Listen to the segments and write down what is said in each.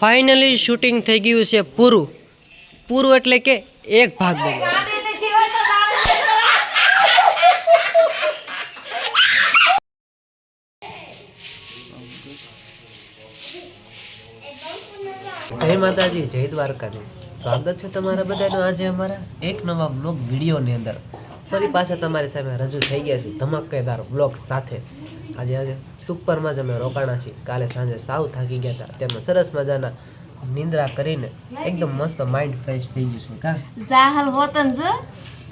Finally shooting થઈ ગયું છે પૂરું. પૂરું એટલે કે એક ભાગ બન્યો. જય માતાજી, જય દ્વારકાજી સ્વાગત છે તમારા બધાનું આજે અમારા એક નવા બ્લોગ વિડીયોની અંદર. ફરી પાછા તમારી સામે રજૂ થઈ ગયા છે ધમાકેદાર બ્લોગ સાથે. આજે આજે સુપરમાં જ અમે રોકાણા છીએ. કાલે સાંજે સાવ થાકી ગયા હતા. તેમાં સરસ મજાના નિંદ્રા કરીને એકદમ મસ્ત માઇન્ડ ફ્રેશ થઈ ગયું છે કા? જાહલ હોતન જો.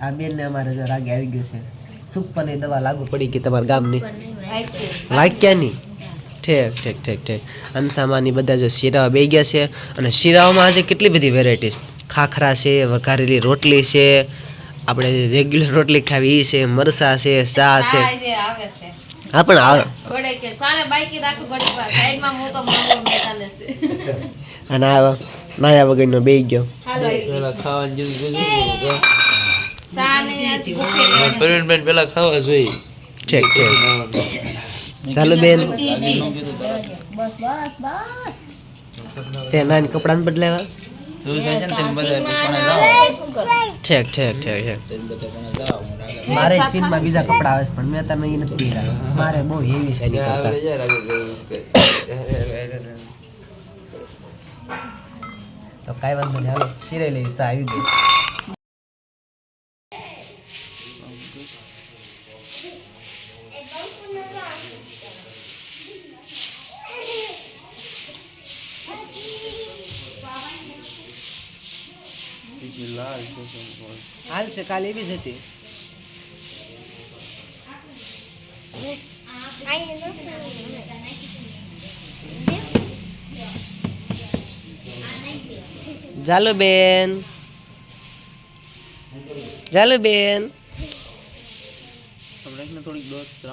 આ બેનને અમારે જો રાગે આવી ગયો છે. સુપરની દવા લાગુ પડી ગઈ તમારા ગામની? વાક્યાની? ઠેક ઠેક ઠેક ઠીક. અનસામાની બધા જો શીરાવા બે ગયા છે. અને શીરાઓમાં આજે કેટલી બધી વેરાયટી ખાખરા છે વઘારેલી રોટલી છે આપણે રેગ્યુલર રોટલી ખાવી એ છે મરસા છે સા છે. હા પણ આવે અને આ નાયા વગરનો બે ગયો. પેલા ખાવા જોઈએ. ઠીક ઠીક. ચાલો બેન. તે નાની કપડાને બદલાવા શું સીનમાં ને તેમ બધા પણ જાઓ ઠીક ઠીક ઠીક ઠીક. તેમ બધા પણ જાઓ મારે સીનમાં બીજા કપડા આવે છે પણ મેં તમે એ નથી પહેર્યા. મારે બહુ હેવી એની કરતા. છે. તો કાંઈ વાંધો નહીં હાલો સિરાઈ લેવી સા આવી ગઈ. હાલ છે કાલે એવી જ હતી. ચાલો બેન. ચાલો બેન. આપણે થોડીક દોસ્ત છું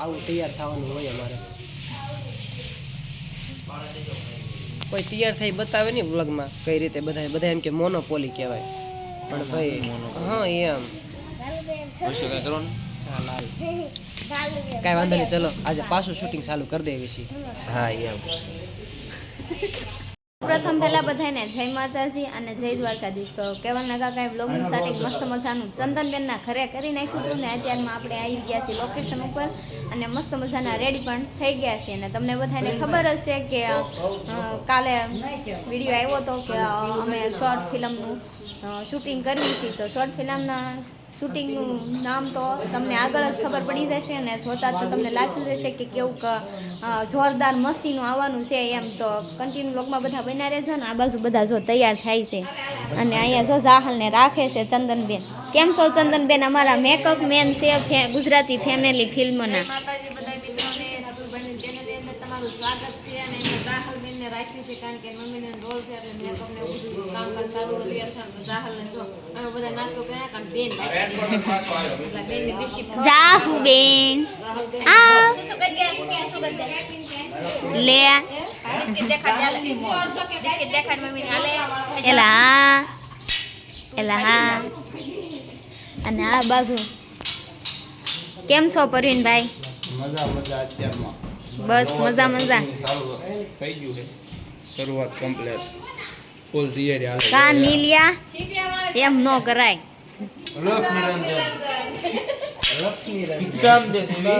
આવું તૈયાર થવાનું હોય અમારે. કોઈ તૈયાર થઈ બતાવે નહીં વ્લોગમાં કઈ રીતે બધા બધા એમ કે મોનોપોલી કહેવાય. પણ ભાઈ હા એમ. પછી કાંઈ વાંધો નહીં ચલો આજે પાછું શૂટિંગ ચાલુ કરી દેવી છે. હા એમ. પ્રથમ પહેલા બધાને જય માતાજી અને જય દ્વારકાધીશ. તો કેવલના કાંઈ બ્લોગની સાથે મસ્ત મજાનું ચંદનબેનના ઘરે કરી નાખ્યું હતું ને અત્યારમાં આપણે આવી ગયા છીએ લોકેશન ઉપર અને મસ્ત મજાના રેડી પણ થઈ ગયા છે અને તમને બધાને ખબર હશે કે કાલે વીડિયો આવ્યો હતો કે અમે શોર્ટ ફિલ્મનું શૂટિંગ કરવી છે. તો શોર્ટ ફિલ્મના શૂટિંગનું નામ તો તમને આગળ જ ખબર પડી જશે અને જોતા તો તમને લાગતું જશે કે કેવું જોરદાર મસ્તીનું આવવાનું છે એમ તો કન્ટિન્યુ લોકમાં બધા બન્યા છે ને આ બાજુ બધા જો તૈયાર થાય છે. અને અહીંયા જો જાહલને રાખે છે ચંદનબેન. કેમ છો ચંદનબેન? અમારા મેકઅપ મેન છે ગુજરાતી ફેમિલી ફિલ્મના તમારું સ્વાગત છે અને એમાં જાહલબેનને રાખ્યું છે કારણ કે મમ્મીને રોલ છે એટલે મેકઅપ ને એવું બધું કામકાજ ચાલુ હતું અત્યારે તો જો અમે બધા નાસ્તો કર્યા કારણ બેન એટલે બેનની બિસ્કિટ આ લે બિસ્કિટ દેખાડ બિસ્કિટ દેખાડ મમ્મીને હાલે એલા હા. એલા હા. અને આ બાજુ. કેમ છો પરવીનભાઈ? મજા મજા અત્યારમાં. બસ મજા મજા. થઈ ગયું છે. શરૂઆત કમ્પ્લીટ ફૂલ તૈયારી હાલે કા નીલિયા? એમ ન કરાય. પિક્ચર દે તમે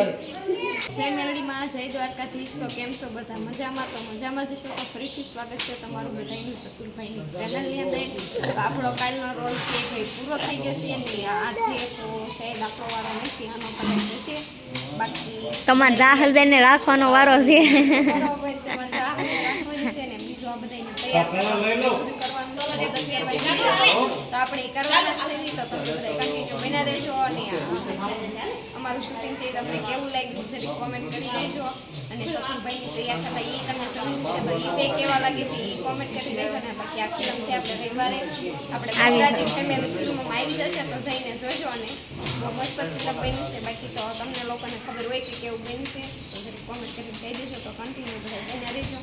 જય મેલડીમાં જય દ્વારકાધીશ. તો કેમ છો બધા? મજામાં તો મજામાં જ છો તો ફરીથી સ્વાગત છે તમારું બધાનું શકુરભાઈની ચેનલની અંદર. તો આપણો કાલનો રોલ છે ભાઈ પૂરો થઈ ગયો છે અને આજે તો શાયદ આપણો વારો નથી આનો કદાચ જશે બાકી તમારે રાહલબેનને રાખવાનો વારો છે. બરોબર છે પણ રાખવાની છે ને બીજો આ બધાને તૈયાર આપણે કરવાના જ કન્ટિન્યુ બન્યા રહેજો અને અમારું શૂટિંગ છે તમને કેવું લાગ્યું છે કોમેન્ટ કરી દેજો અને શકુરભાઈની તૈયાર થતા એ તમને સમજ્યું છે એ બે કેવા લાગે છે એ કોમેન્ટ કરી દેજો ને બાકી આ ફિલ્મ છે આપણે રવિવારે આપણે ગુજરાતી ફેમિલી આવી જશે તો જઈને જોજો અને બહુ મસ્ત ફિલ્મ બની છે બાકી તો તમને લોકોને ખબર હોય કે કેવું બન્યું છે તો જરી કોમેન્ટ કરીને કહી દેજો તો કન્ટિન્યુ બધા બન્યા રહેજો.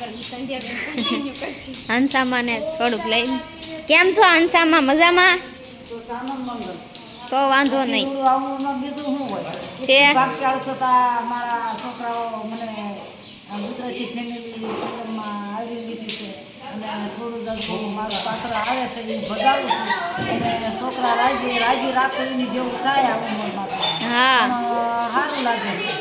કરશે. હંસામાને થોડુંક લઈ કેમ છો હંસામાં? મજામાં? તો વાંધો નહીં. થોડું આવું એમાં બીજું શું હોય. છે. મારા છોકરાઓ મને ગુજરાતી ફેમિલી આવી લીધી છે. અને થોડું જ મારું પાત્ર આવે છે એ ભગાવું છું. અને છોકરા રાજી રાજી રાખવીની જેવું થાય આ ઉંમરમાં. હા. સારું લાગે છે.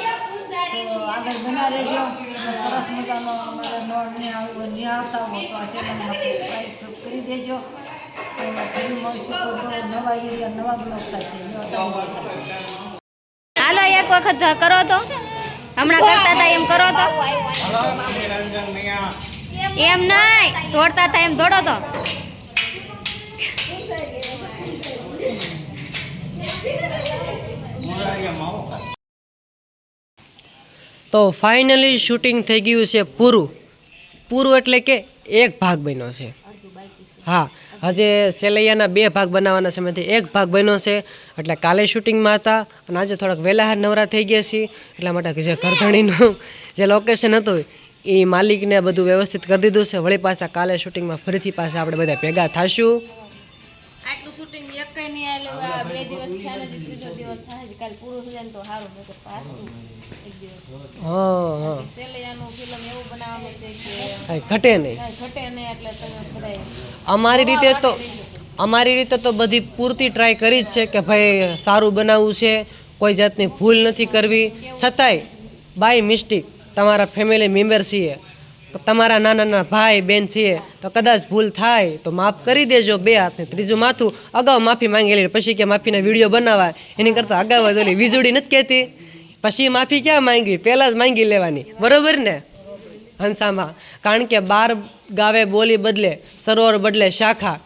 તો આગળ બના રહેજો. અને સરસ મજાનો અમારે નોળ નિહાળ નિહાળતા હો તો આ સબસ્ક્રાઈબ કરી દેજો. તો ફરી મળશું નવા વીડિયો નવા બ્લોગ સાથે નવા બ્લોગ સાથે. હાલો એક વખત જ કરો તો. હમણાં કરતા હતા એમ કરો તો. એમ નહીં દોડતા હતા. એમ દોડો તો. તો ફાઇનલી શૂટિંગ થઈ ગયું છે પૂરું. પૂરું એટલે કે એક ભાગ બન્યો છે. હા, આજે સેલૈયાના બે ભાગ બનાવવાના સમયથી એક ભાગ બન્યો છે. એટલે કાલે શૂટિંગમાં હતા અને આજે થોડાક વહેલા નવરા થઈ ગયા છીએ. એટલા માટે જે ઘરધણીનું જે લોકેશન હતું, એ માલિકને બધું વ્યવસ્થિત કરી દીધું છે. વળી પાછા કાલે શૂટિંગમાં ફરીથી પાછા આપણે બધા ભેગા થશું. આટલું શૂટિંગ એક કઈ નહીં બે દિવસ થયા ત્રીજો દિવસ થાય. કાલે પૂરું થઈ જાય તો સારું નહીં તો પાછું એક દિવસ હા હા સેલૈયાનું ફિલ્મ એવું બનાવવાનું છે કે કાંઈ ઘટે નહીં ઘટે નહીં એટલે તમે બધા અમારી રીતે તો અમારી રીતે તો બધી પૂરતી ટ્રાય કરી જ છે કે ભાઈ સારું બનાવવું છે કોઈ જાતની ભૂલ નથી કરવી. છતાંય બાય મિસ્ટેક તમારા ફેમિલી મેમ્બર છીએ. તો તમારા નાના નાના ભાઈ, બેન છીએ તો કદાચ ભૂલ થાય, તો માફ કરી દેજો બે હાથને ત્રીજું માથું અગાઉ માફી માંગી લે પછી કે માફીના વીડિયો બનાવાય. એની કરતાં અગાઉ જ ઓલી વીજળી નથી કહેતી. પછી માફી ક્યાં માંગવી પહેલાં જ માંગી લેવાની. બરોબર ને? હંસામાં. કારણ કે બાર ગાવે બોલી બદલે, સરોવર બદલે શાખા.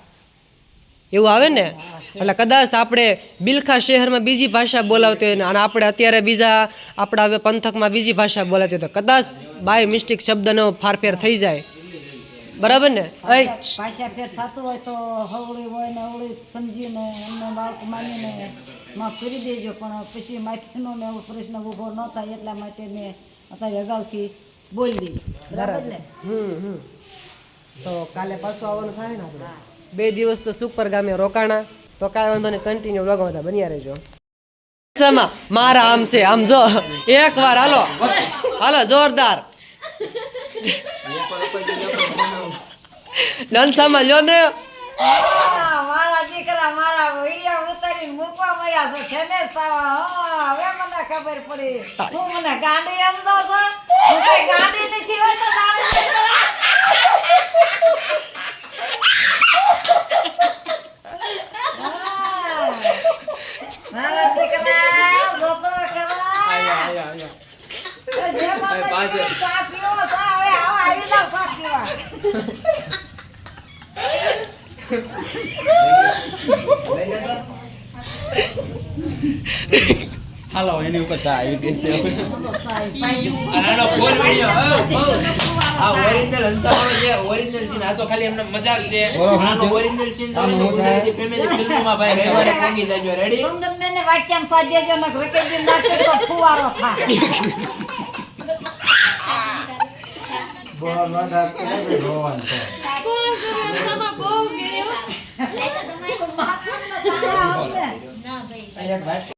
એવું આવે ને? એટલે કદાચ આપણે બિલખા શહેરમાં બીજી ભાષા બોલાવતી હોય અને આપણે અત્યારે બીજા આપણા હવે પંથકમાં બીજી ભાષા બોલાતી હોય તો કદાચ બાય મિસ્ટેક શબ્દનો ફારફેર થઈ જાય. બરાબર ને? ભાષા ફેર થતું હોય તો હવળી હોય ને હવળી સમજીને એમને બાળક માનીને માફ કરી દેજો પણ પછી માફીનો ને એવો પ્રશ્ન ઊભો ન થાય એટલા માટે મેં અત્યારે અગાઉથી બોલી બરાબર ને? તો કાલે પાછું આવવાનું થાય ને આપણે? બે દિવસ તો સુપર ગામે રોકાણા. તો કાંઈ વાંધો નહીં કન્ટિન્યુ વ્લોગમાં બધા બન્યા રહેજો. મારા આમ છે આમ જો. એક વાર હાલો. હાલો જોરદાર. નંસામાં જો ને. મારા દીકરા મારા વીડિયો ઉતારીને મૂકવા મળ્યા છે હવે મને ખબર પડી. હું મને ગાંડી છો? હું નથી હોય તો જાણે છે. હા. મારા દીકરા જોતો ખરા જે માતાજી ચા પીવો ચા હવે આવો આવી જાવ ચા પીવા હાલો એની ઉપર ચા આવી ગઈ છે આનો ફૂલ વિડિયો આ ઓરિજિનલ હંસાવાનો છે ઓરિજિનલ સીન આ તો ખાલી એમને મજાક છે. આનો ઓરિજિનલ સીન તો ગુજરાતી ફેમિલી ફિલ્મમાં ભાઈ રવિવારે પહોંચી જાજો. રેડી ચંદનબેનને વાટક્યામાં સાજેજો ને રકેબી નાખશે તો ફુવારો થાય. બહુ ગયો માથું ને તાળા આવે ને.